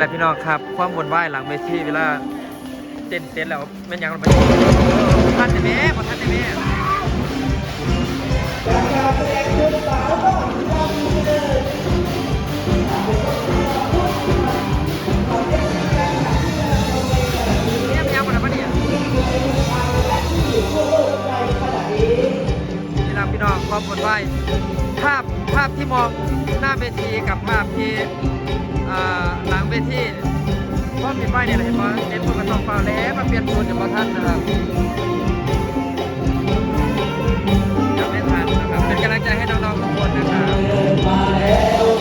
แหละพี่น้องครับ ความวุ่นวายหลังเวทีเวลาเต้นเต้นแล้วแม่นยังมันท่านได้แม่ท่านได้แม่เนี่ยมันยังบ่ได้ปะเนี่ยนี่ล่ะพี่น้องความวุ่นวายภาพ ภาพที่มองหน้าเวทีกับภาพที่หลังเวทีเพราะมีป้ายเนี่ยเห็นว่าเห็นคนกระสองเปล่าแล้วมาเปลี่ยนคนเฉพาะท่านนะครับยังไม่ทันนะครับเป็นกำลังใจให้น้องๆทุกคนนะครับ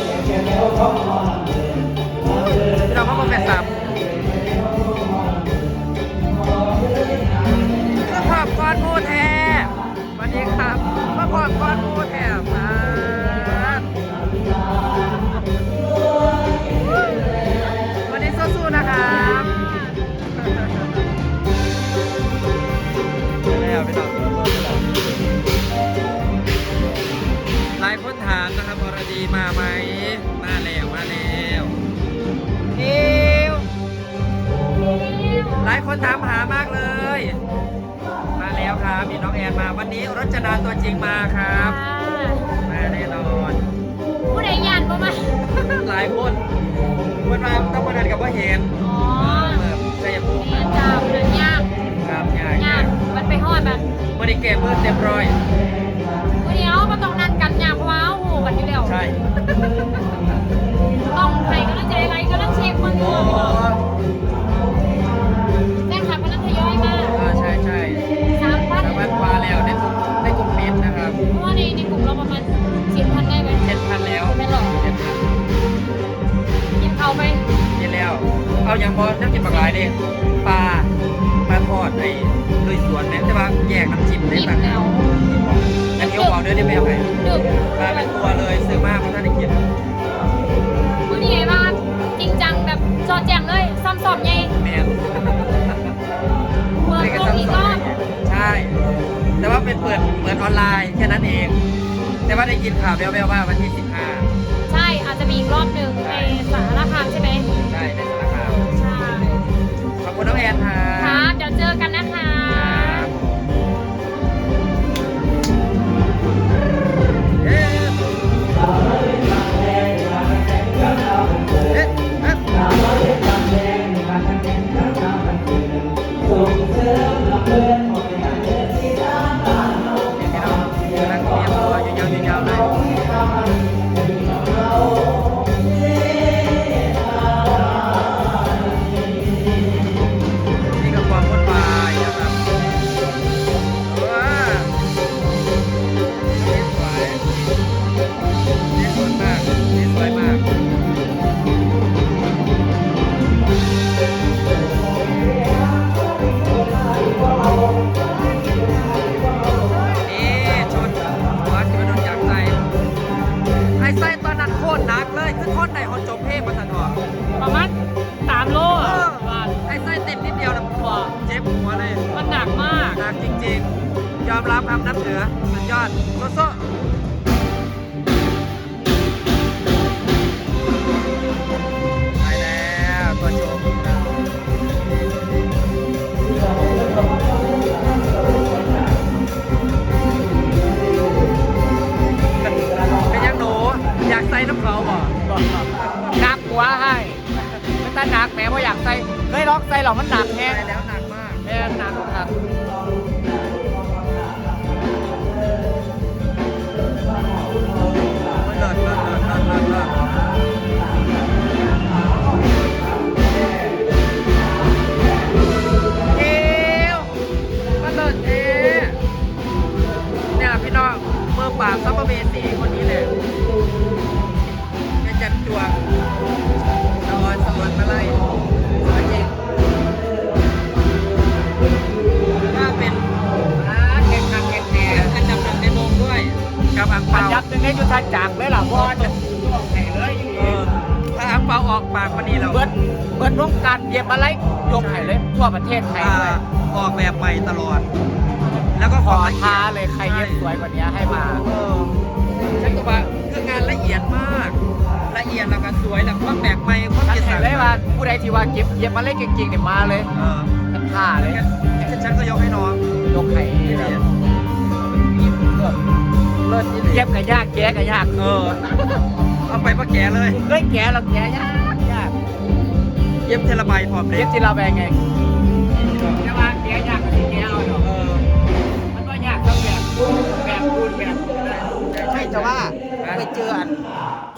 แล้วพี่น้องหลายคนถามนะครับอรดีมาไหมมาแล้วมาแล้วนิวหลายคนถามหามากเลย มาแล้วครับมีน้องแอนมาวันนี้รจนาตัวจริงมาครับ มือเต็มร้อย นนี้เอาเนื้อได้ไหมเอาไปดึกปลาเป็นตัวเลยซื้อมากเพราะท่านได้กินวันนี้ไงบ้างจริงจังแบบจอแจงเลยซ้ำสอบไงแมนเมืองนี่ก็โลกซ้ำอีกซ้รออนบใช่ แต่ว่าเป็นเปิดเปิดออนไลน์แค่นั้นเอง แต่ว่าได้ยินข่าวแว่วๆว่าวันที่15ใช่อาจจะมีอีกรอบหนึ่งใน เดียวนะหัวเจ็บหัวเลยมันหนักมากหนักจริง ๆ ยอมรับครับนับถือสุดยอดโซๆไปแล้วตัวชม แหม้ว่าอยากใส่เคยลองใส่หรอกมันหนักแฮใส่งแล้วหนักมากแม่หนักครับายับหนึ่งให้ยุทธจักรเลยล่ะเพราะว่าจะช่วงไหนเลยอยู่เออถ้าอังเปาออกปากวันนี้เราเบิดเบิดวงการเย็บอะไรยกให้เลยทั่วประเทศไทยอ่าด้วยออกแบบใหม่ตลอด แล้วก็ขขออละเอียท้าดเลยใครเย็บสวยกว่านี้ให้มาเออใช่ก็ว่าคืองานละเอียดมาก ละเอียดแล้วก็สวยแล้วก็แปลกใหม่ความฉันคิดสเห็ร้านงเลยว่าสรรค์ผู้ใดที่ว่าเก็บเย็บมาเล่นเก่งๆเนี่ยมาเลยเออกันท่าเลย ฉันก็ยกให้น้องยกไข่แบบเลิศเย็บกับยากแกะกับยากเออเอาไปมาแกะเลย เฮ้ยแกะเราแกะยากยากเย็บเทละใบพร้อมเลเย็ยบที่เราแบ่งไงแต่ว่าแกะยากกับที่แกะเอาเนาะเออมันก็ยากทั้งแบบแบบคูณแบบใช่แต่ว่าไปเจออัน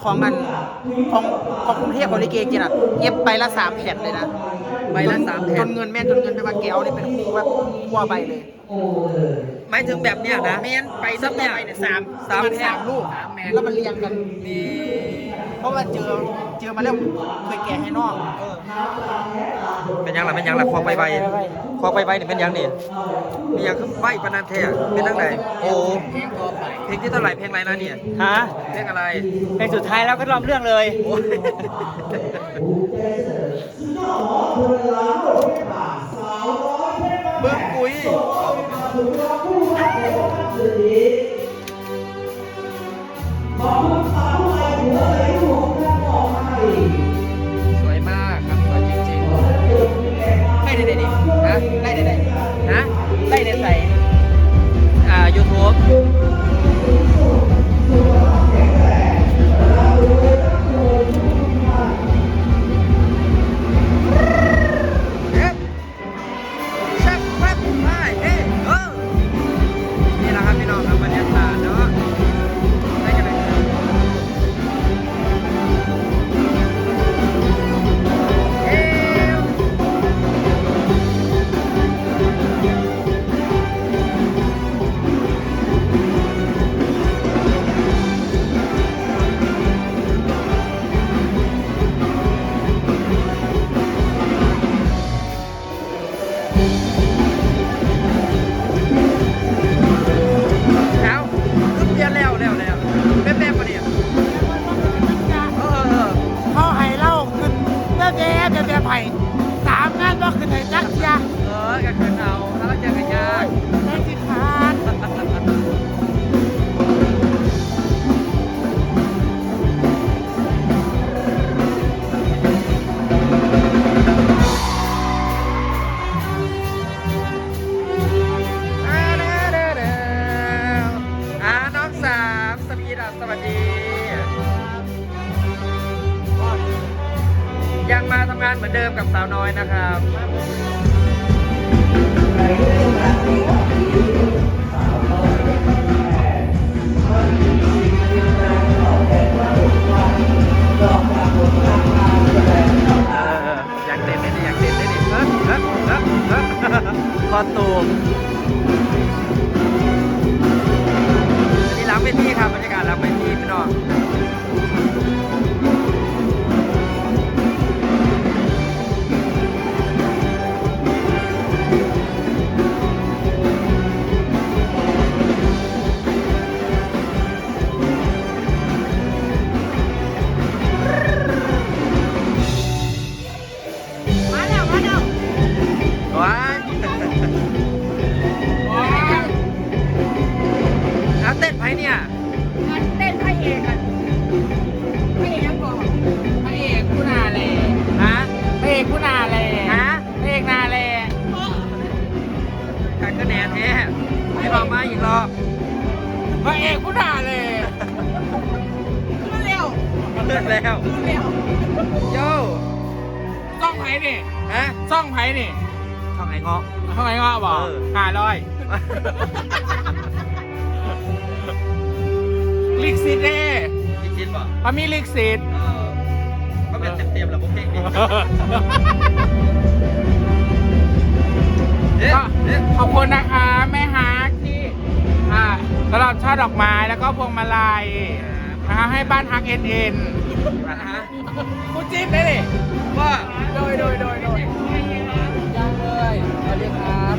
ของมันของของกรุงเทพบริเกกินอะเย็บใบละสามแผ่นเลยนะใบละสามแผ่นจนเงินแม่นจนเงินไปว่าแกเอานี่เป็นคู่แบบคู่ใบเลย หมายถึงแบบเนี้ยนะแม่นไปซับเนี่ยเนี่ยสามสามประณแผ่นสามลูกสามแมนแล้วมันเรียงกันนี่ เพราะว่าเจอเจอมาแล้วเคยแกะให้นอกเออเป็นยังล่ะเป็นยังล่ะควงใบใบควงใบใบนี่เป็นยังนี่มียังคือใบปานนันเทอะเป็นตั้งไหนโอ้เพลงตัวไปเพลงที่เท่าไหร่เพลงอะไรนะเนี่ยฮะเพลงอะไรเพลงสุดท้ายแล้วก็รอบเรื่องเลยโอ้ย พระเอกผู้นาแลเร็วเลิกแล้วเร็วโย่ซ่องไผ่นี่ฮะซ่องไผ่นี่ช่องไหนเงาะทำไมง้อบอกเออ ห้าร้อยลิกซิตเด้อีกชิ้นป่ะพอมีลิกซิต เออก็เป็นเต็มๆแล้วพวกเก่งดิเอ๊ะก็เอ๊ะขอบคุณนะคะแม่ฮาร์กที่อ่า สำหรับช่อดอกไม้แล้วก็พวงมาลัยนะคะให้บ้านฮักเอ็นเอ็นอะฮะกูจิ้มได้ดิว่าโดยโดยโดยโดยยังเลยสวัสดีครับ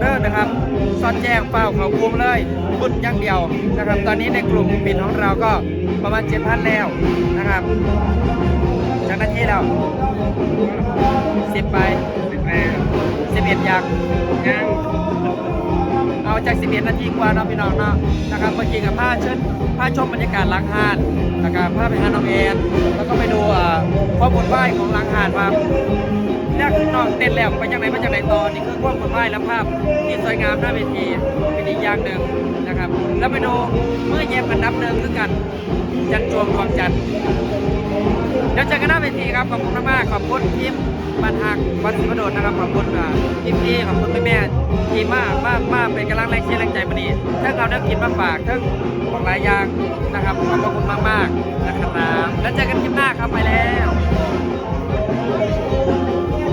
เด้อนะครับสอดแจ้งเป้าเขาคุมเลยบุญอย่างเดียวนะครับ ตอนนี้ในกลุ่มปิดของเราก็ประมาณเจ็ดพันแล้วนะครับจากหน้าที่แล้วสิบไปสิบแปดสิบเอ็ดอยากยังเอาจากสิบเอ็ดนาทีกว่าเนาะพี่น้องเนาะนะครับเมื่อกี้กับผ้าเชิญผ้าชมบรรยากาศล้างหาดนะครับผ้าไปหาน้องแอนแล้วก็ไปดูข้อมูลไหว้ของล้างหาดว่า เนี่คือน้องเต้นแล้วไปจากไหนมาจากไหนต่อนี่คือความผลไหวและภาพที่สวยงามหน้าเวทีเป็นอีกอย่างหนึ่งนะครับ แล้วไปดูเมื่อเย็นมันนับหนึ่งคือกัน จันจวงดวงจันเดี๋ยวเจอกันหน้าเวทีครับขอบคุณมากๆขอบคุณทีมบันหักวันสิบโดดนะครับขอบคุณอ่าทีมพี่ขอบคุณแม่ทีมมากมากมากเป็นกำลังแรงเชียร์แรงใจมานี่ถ้าเอาเนื้กินมาฝากทั้งของหลายอย่างนะครับขอบคุณมากๆนะครับแล้วเจอกันคลิปหน้าครับไปแล้ว